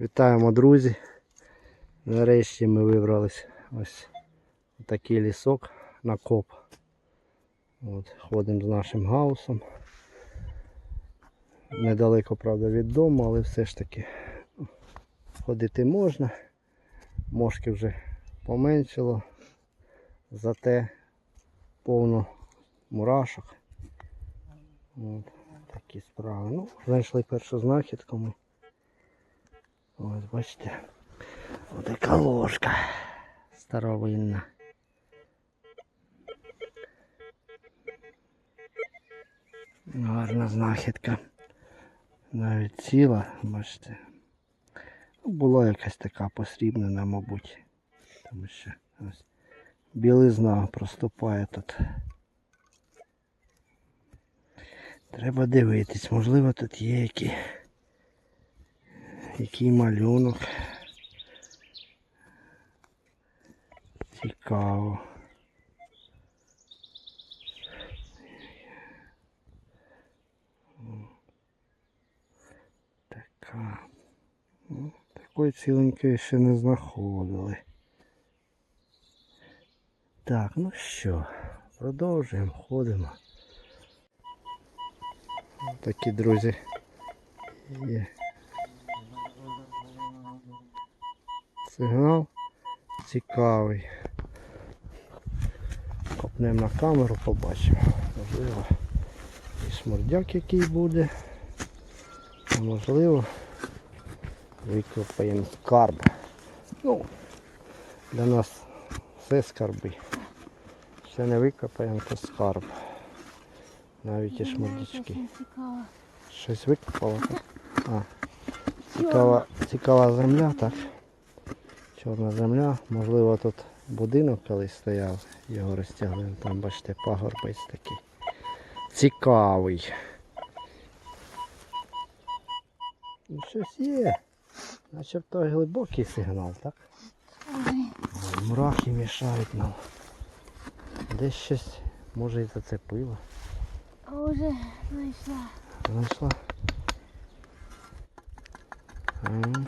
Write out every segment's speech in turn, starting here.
Вітаємо, друзі. Нарешті ми вибрались ось такий лісок на коп. От, ходимо з нашим гаусом. Недалеко, правда, від дому, але все ж таки ходити можна. Мошки вже поменшило, зате повно мурашок. От, такі справи. Ну, знайшли першу знахідку ми. Ось бачите. Отака ложка старовинна. Гарна знахідка. Навіть ціла, бачите. Ну, була якась така посрібнена, мабуть. Тому що ось білизна проступає тут. Треба дивитись, можливо тут є які, який малюнок. Цікаво. Така. Ну, Такої ціленької ще не знаходили. Так, ну що, продовжуємо, ходимо. Такі друзі. Є. Сигнал цікавий. Копнемо на камеру, побачимо. Можливо, і шмурдяк який буде. Можливо, викопаємо скарб. Ну, для нас все скарби. Все не викопаємо, то скарб. Навіть і шмурдячки. Щось викопало, так? А, цікава, цікава земля, так? Чорна земля. Можливо тут будинок колись стояв, його розтягли. Там бачите пагорбець такий. Цікавий. Ну, щось є. Начебто глибокий сигнал, так? Ой, Ой, Мурахи мішають нам. Десь щось може і зацепило. а вже знайшла Знайшла.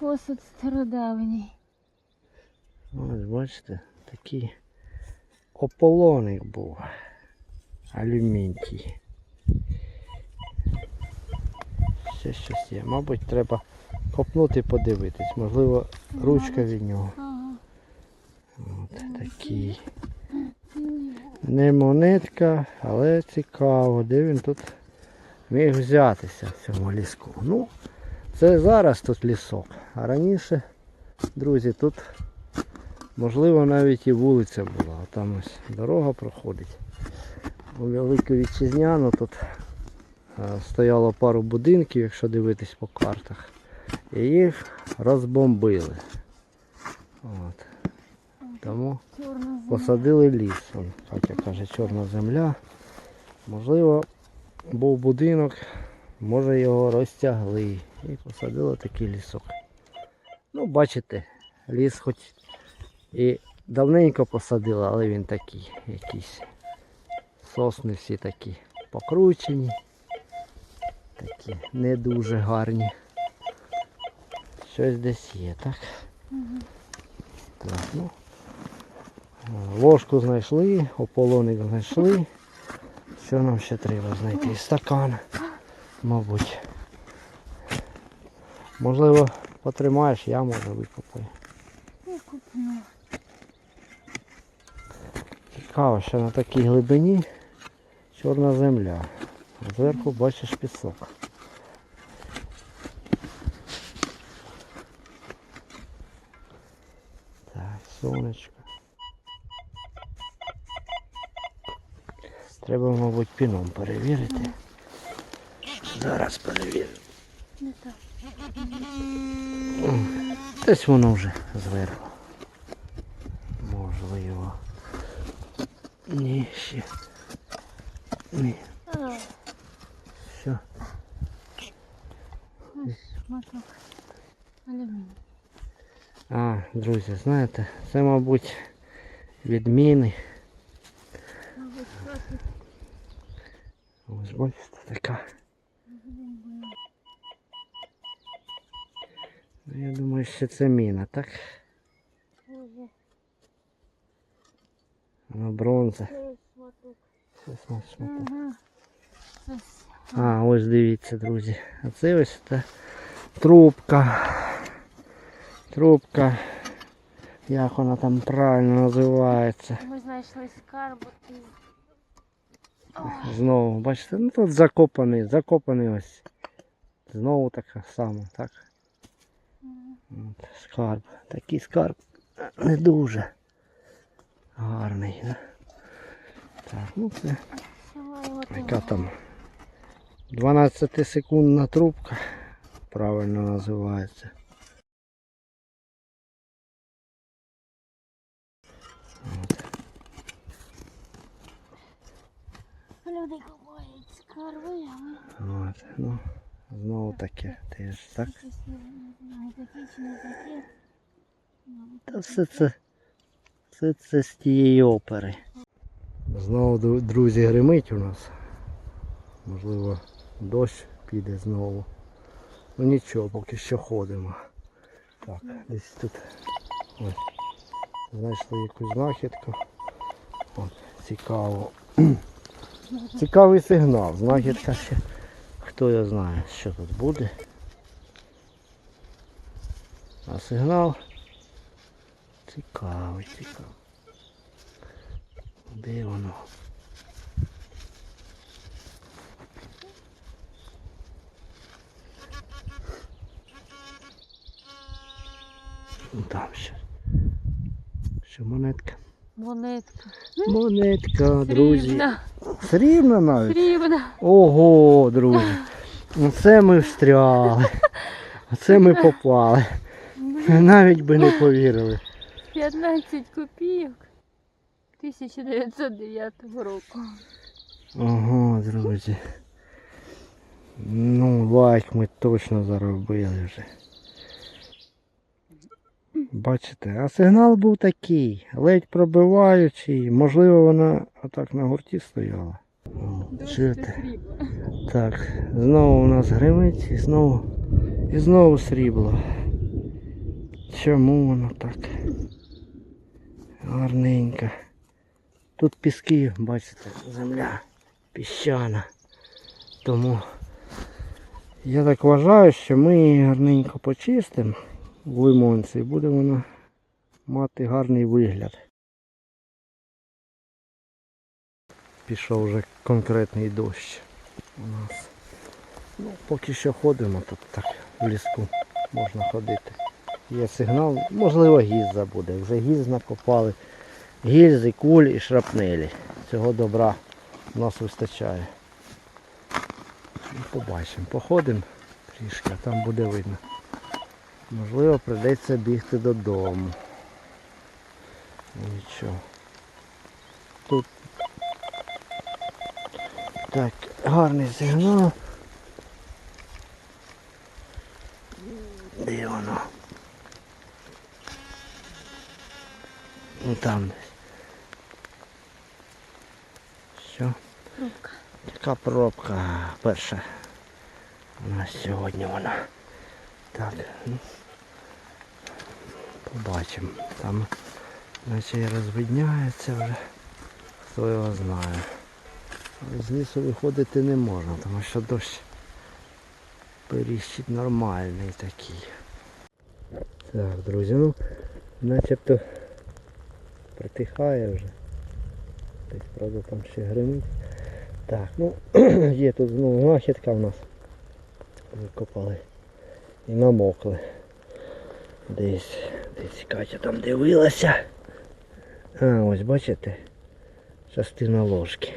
Посуд стародавній. Ось бачите, такий ополоник був. Алюмінтій. Ще щось є. Мабуть, треба копнути і подивитись. Можливо, ручка від нього. От такий. Не монетка, але цікаво, де він тут міг взятися в цьому ліску. Ну, це зараз тут лісок. А раніше, друзі, тут можливо навіть і вулиця була. А Там ось дорога проходить. У Велику Вітчизняну тут е, стояло пару будинків, якщо дивитись по картах. І їх розбомбили. От. Тому Посадили ліс. Вон, Катя каже, чорна земля. Можливо, був будинок, може його розтягли і посадили такий лісок. Ну, бачите, ліс хоч і давненько посадили, але він такий якийсь. Сосни всі такі покручені, такі не дуже гарні. Щось десь є, так? Так, ну. Ложку знайшли, ополоник знайшли. Що нам ще треба знайти? Стакан, мабуть. Можливо, потримаєш, я може викопаю. Я купну. Цікаво, що на такій глибині чорна земля. Зверху бачиш пісок. Так, сонечко. Треба, мабуть, піном перевірити. Зараз перевірю. Не так. Десь воно вже зверху. Можливо. Ні, ще. Ні. А, Все. ось шматок алюмінію. А, друзі, знаєте, це, мабуть, відміни. Я думаю, що це міна, так? Ой, Воно бронза. це шматок. Щось на шматок. Ага. Це с- А, ось дивіться, друзі. А це ось та трубка. Трубка. Як вона там правильно називається. Ми знайшли скарб. і- Ой, Знову, бачите, ну тут закопаний, закопаний ось. Знову така сама, так? От, скарб. Такий скарб не дуже гарний. Да? Так, ну це яка там 12 секундна трубка. Правильно називається. Люди купують скарби, а ми От, ну, знову таке теж, так? Та все це, все це з тієї опери. Знову, друзі, гримить у нас. Можливо, дощ піде знову. Ну нічого, поки що ходимо. Так, десь тут ось, знайшли якусь знахідку. От, цікаво. Цікавий сигнал. Знахідка ще. Хто його знає, що тут буде. А сигнал Цікавий, цікавий. Де воно? Там ще. Ще монетка. Монетка. Монетка, друзі. Срібна. Навіть? Срібна. Ого, друзі. Оце ми встряли. Оце ми попали. Навіть би не повірили. 15 копійок 1909 року. Ого, друзі. Ну, лайк ми точно заробили вже. Бачите, а сигнал був такий, ледь пробиваючий, можливо вона отак на гурті стояла. Чуєте? Так, знову у нас гримить і знову і знову срібло. Чому воно так? Гарненько. Тут піски, бачите, земля піщана. Тому я так вважаю, що ми її гарненько почистимо в лимонці і буде вона мати гарний вигляд. Пішов вже конкретний дощ у нас. Ну, поки що ходимо тут так в ліску можна ходити. Є сигнал, можливо гільза буде. Вже гільз накопали. Гільзи, куль і шрапнелі. Цього добра у нас вистачає. Ну, Побачимо. Походимо трішки, а там буде видно. Можливо прийдеться бігти додому. Нічого. Тут так, гарний сигнал. Де воно? Ну там десь. Трубка. Така пробка перша. У нас сьогодні вона. Так. ну, Побачимо. Там наче розвидняється вже. Хто його знає. З лісу виходити не можна, тому що дощ періщить нормальний такий. Так, друзі, ну начебто притихає вже. Десь, правда, там ще гримить. Так, ну є тут знову знахідка в нас. Викопали і намокли. Десь, десь Катя там дивилася. А, ось бачите? Частина ложки.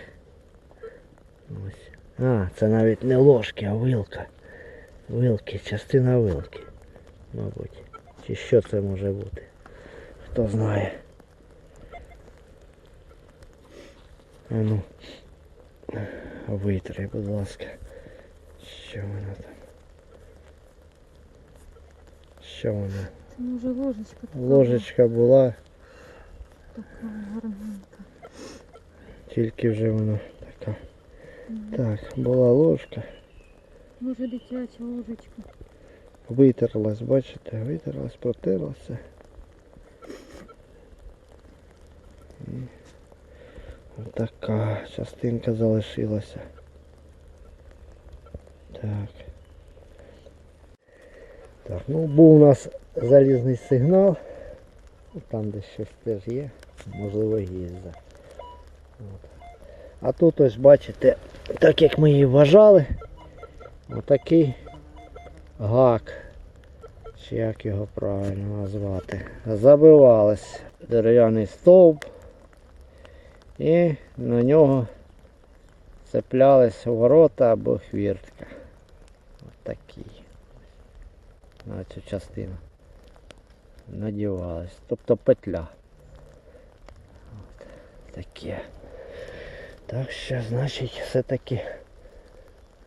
Ось. А, це навіть не ложки, а вилка. Вилки, частина вилки. Мабуть. Чи що це може бути? Хто знає. А ну. Витри, будь ласка. Що воно там? Що воно? Це може ложечка така. Ложечка була, Така гарненька. тільки вже вона така. Так, була ложка. Може дитяча ложечка. витерлась, бачите, витерлась, протерлася. Така частинка залишилася. Так. Так, ну був у нас залізний сигнал. Там де щось теж є, можливо гільза. От. А тут ось бачите, так як ми її вважали, отакий гак. Чи як його правильно назвати. Забивалась дерев'яний стовп і на нього цеплялись ворота або хвіртка. Отакий. На цю частину. Надівалась. Тобто петля. От таке. Так що, значить, все-таки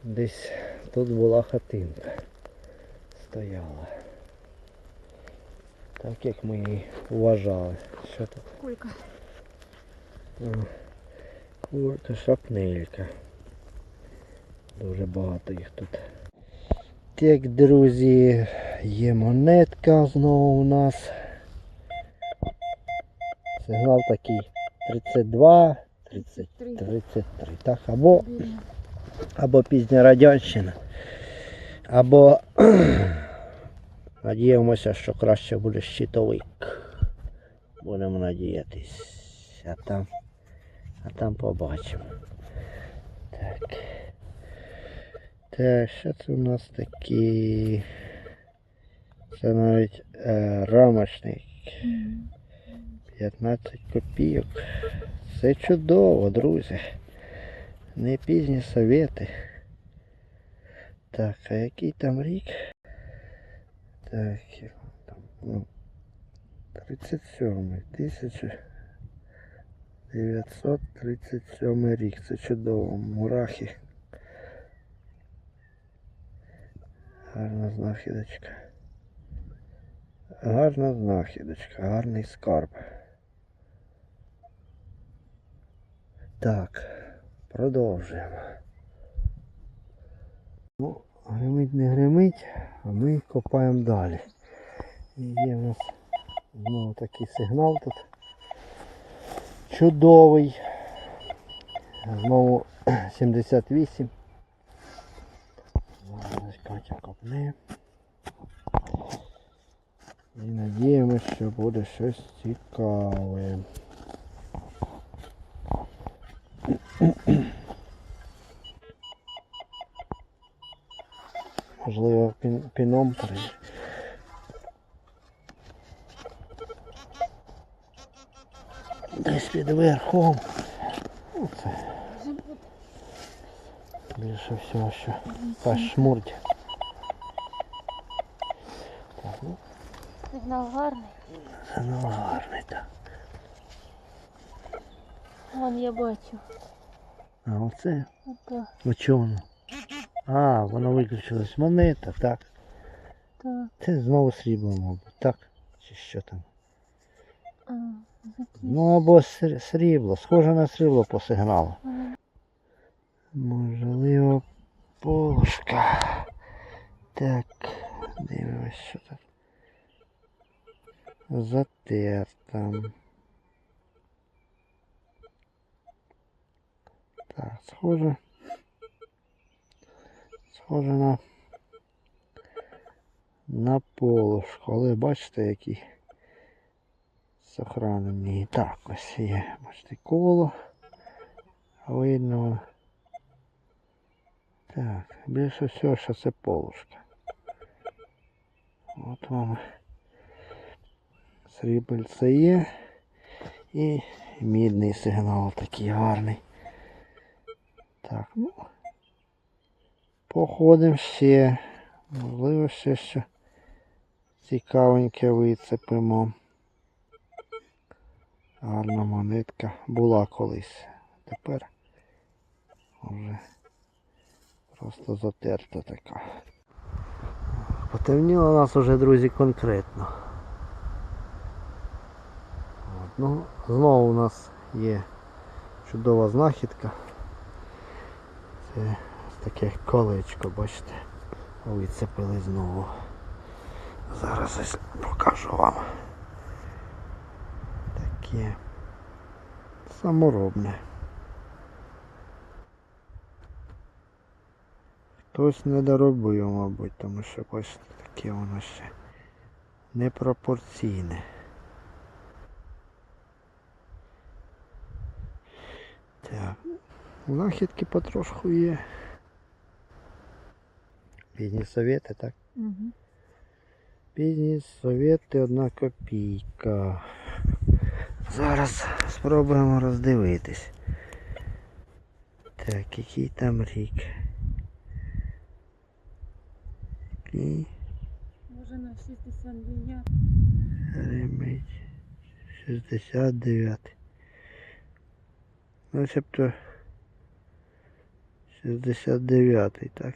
десь тут була хатинка. Стояла. Так як ми її вважали. Що тут? Кулька. Курка, шапнелька. Дуже багато їх тут. Так, друзі, є монетка знову у нас. Сигнал такий 32, 30, 33. Так, або, або пізня радянщина. Або надіємося, що краще буде щитовик. Будемо надіятись. А там, а там побачимо. Так. Так, що це у нас такі? Це навіть е, рамочник. 15 копійок. Це чудово, друзі. Не пізні совєти. Так, а який там рік? Так, там, ну, 37 1937 рік. Це чудово. Мурахи. Гарна знахідочка. Гарна знахідочка, гарний скарб. Так, продовжуємо. Ну, гримить не гримить, а ми копаємо далі. І є в нас знову такий сигнал тут. Чудовий. Знову 78. Зараз Катя копне. І надіємося, що буде щось цікаве. Можливо, пін, піном перейде. Десь під верхом. Оце більше всього, що та шмурдь. Так, ну, Сигнал гарний. гарний так. Вон я бачу. А оце Ото, у чому? А, воно виключилось монета, так. то, Це знову срібло, мабуть, так? Чи що там? а, Ну або срібло, схоже на срібло по сигналу. Можливо, полушка. Так, дивимось, що тут. Затерта. Так, схоже. Схоже на на полушку, але бачите, який сохранений. Так, ось є, бачите, коло. Видно. Так, більше всього, що це полушка. От вам срібельце є. І мідний сигнал такий гарний. Так, ну. Походимо ще. Можливо, ще що цікавеньке вицепимо. Гарна монетка була колись. Тепер вже просто затерта така. Потемніло нас уже, друзі, конкретно. От, ну, знову у нас є чудова знахідка. Це таке колечко, бачите, вицепили знову. Зараз ось покажу вам. Таке саморобне. Хтось не доробив, мабуть, тому що ось таке воно ще непропорційне. Так. Знахідки потрошку є. Пізні совєти, так? Угу. Пізні совєти одна копійка. Зараз спробуємо роздивитись. Так, який там рік? Який Може на 69. ремить 69. Начебто 69, так.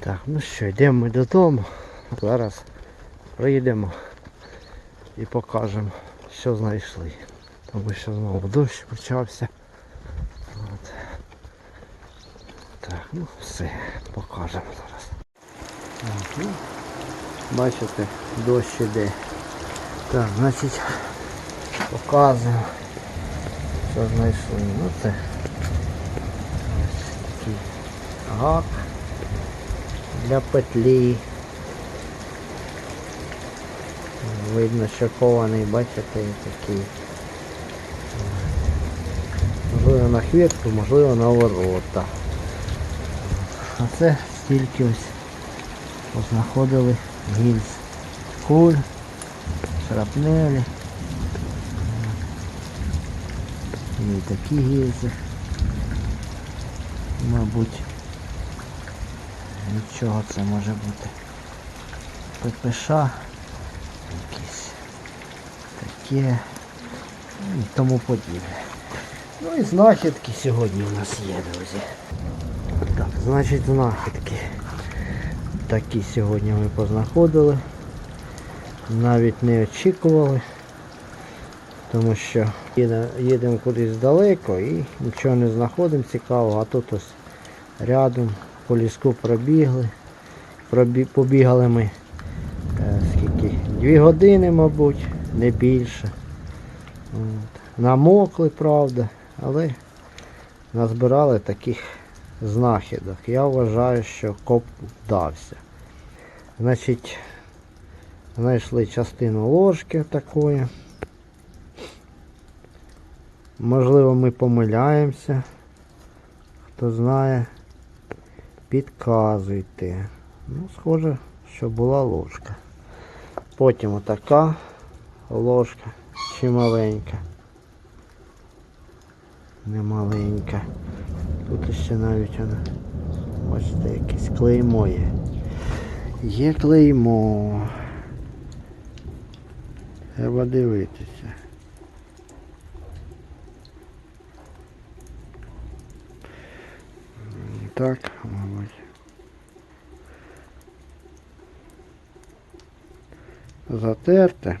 Так, ну що, йдемо ми додому. Зараз приїдемо і покажемо, що знайшли. Тому що знову дощ почався. От. Так, ну все, покажемо зараз. Так, ну, бачите, дощ іде. Так, значить, показуємо, що знайшли. Ну це такий гак для петлі. Видно, що кований, бачите, такий. Можливо на хвіртку, можливо на ворота. А це стільки ось познаходили гільз куль, шрапнелі. І такі гільзи. Мабуть, нічого це може бути. ППШ якісь таке і тому подібне. Ну і знахідки сьогодні у нас є, друзі. Значить знахідки. Такі сьогодні ми познаходили. Навіть не очікували. Тому що їдемо кудись далеко і нічого не знаходимо цікавого, а тут ось рядом по ліску пробігли. Пробі... Побігали ми е, скільки? Дві години, мабуть, не більше. Намокли, правда, але назбирали таких знахідок. Я вважаю, що коп вдався. Значить, знайшли частину ложки такої. Можливо, ми помиляємося. Хто знає, підказуйте. Ну, схоже, що була ложка. Потім отака ложка чималенька. Немаленька. Тут ще навіть вона, бачите, якесь клеймо є. Є клеймо. Треба дивитися. Так, мабуть. Затерте.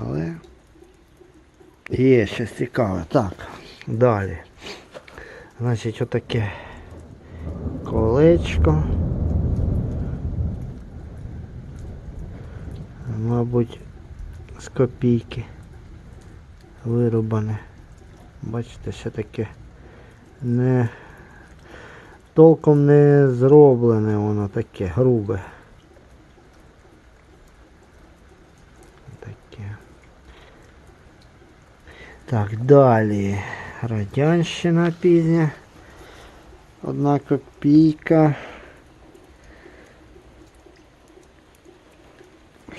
Але є щось цікаве. Так, далі. Значить, отаке колечко. Мабуть, з копійки вирубане. Бачите, ще таке не толком не зроблене воно таке грубе. Так, далі. Радянщина пізня. Одна копійка.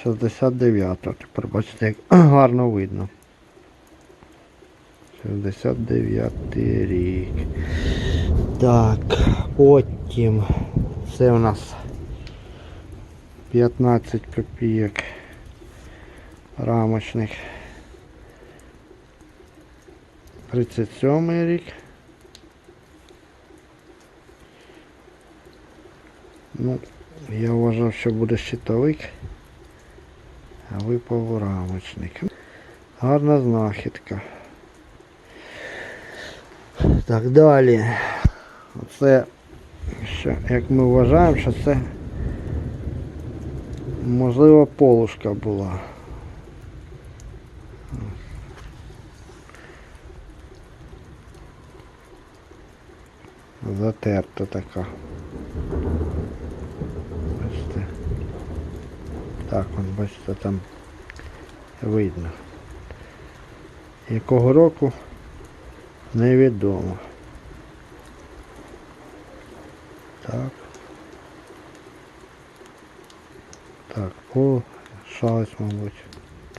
69 Тепер бачите, як гарно видно. 69 рік. Так, потім це у нас 15 копійок рамочних. 37 рік. Ну, я вважав, що буде щитовик, а випав рамочник. Гарна знахідка. Так, далі. Оце, що, як ми вважаємо, що це можливо полушка була. Затерта така. Бачите. Так, он, бачите, там видно. Якого року невідомо. Так. Так, по шалось, мабуть.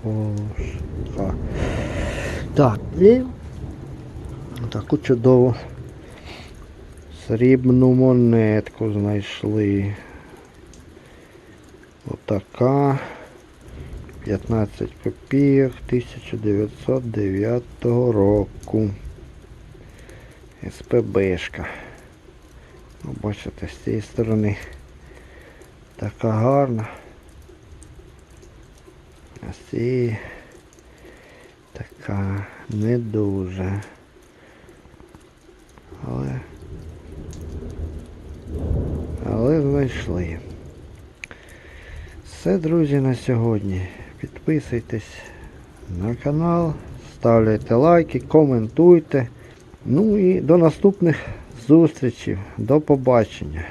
Полушка. Так, і таку чудову срібну монетку знайшли. Отака. 15 копійок 1909 року. СПБшка. Ну, бачите, з цієї сторони така гарна. А з цієї така не дуже. Але але знайшли. Все, друзі, на сьогодні. Підписуйтесь на канал, ставляйте лайки, коментуйте. Ну і до наступних зустрічей. До побачення.